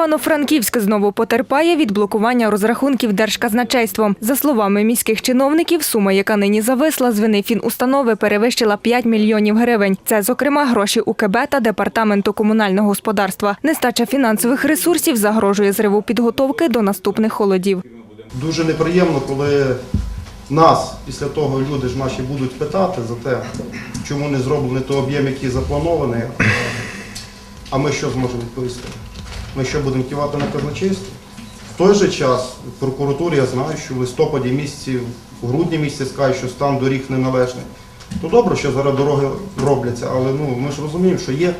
Івано-Франківськ знову потерпає від блокування розрахунків держказначейством. За словами міських чиновників, сума, яка нині зависла з вини фінустанови, перевищила 5 мільйонів гривень. Це, зокрема, гроші УКБ та департаменту комунального господарства. Нестача фінансових ресурсів загрожує зриву підготовки до наступних холодів. Дуже неприємно, коли нас після того люди ж наші будуть питати за те, чому не зроблений той об'єм, який запланований. А ми що зможемо відповісти? Ми що будемо кивати на казначейство? В той же час в прокуратурі я знаю, що в листопаді місяці, в грудні місяці скажуть, що стан доріг неналежний. То добре, що зараз дороги робляться, але ну ми ж розуміємо, що є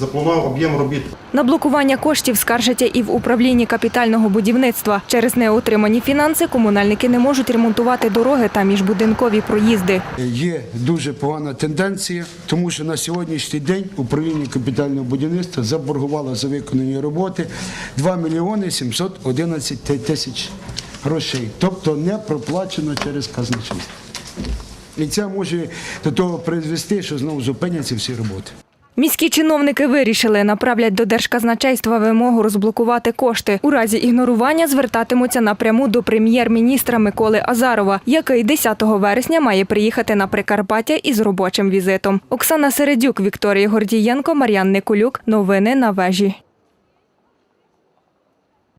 запланований об'єм робіт. На блокування коштів скаржаться і в управлінні капітального будівництва. Через неотримані фінанси комунальники не можуть ремонтувати дороги та міжбудинкові проїзди. Є дуже погана тенденція, тому що на сьогоднішній день управління капітального будівництва заборгувало за виконані роботи 2 мільйони 711 тисяч грошей, тобто не проплачено через казначейство. І це може до того призвести, що знову зупиняться всі роботи. Міські чиновники вирішили направлять до держказначейства вимогу розблокувати кошти. У разі ігнорування звертатимуться напряму до прем'єр-міністра Миколи Азарова, який 10 вересня має приїхати на Прикарпаття із робочим візитом. Оксана Середюк, Вікторія Гордієнко, Мар'ян Никулюк. Новини на вежі.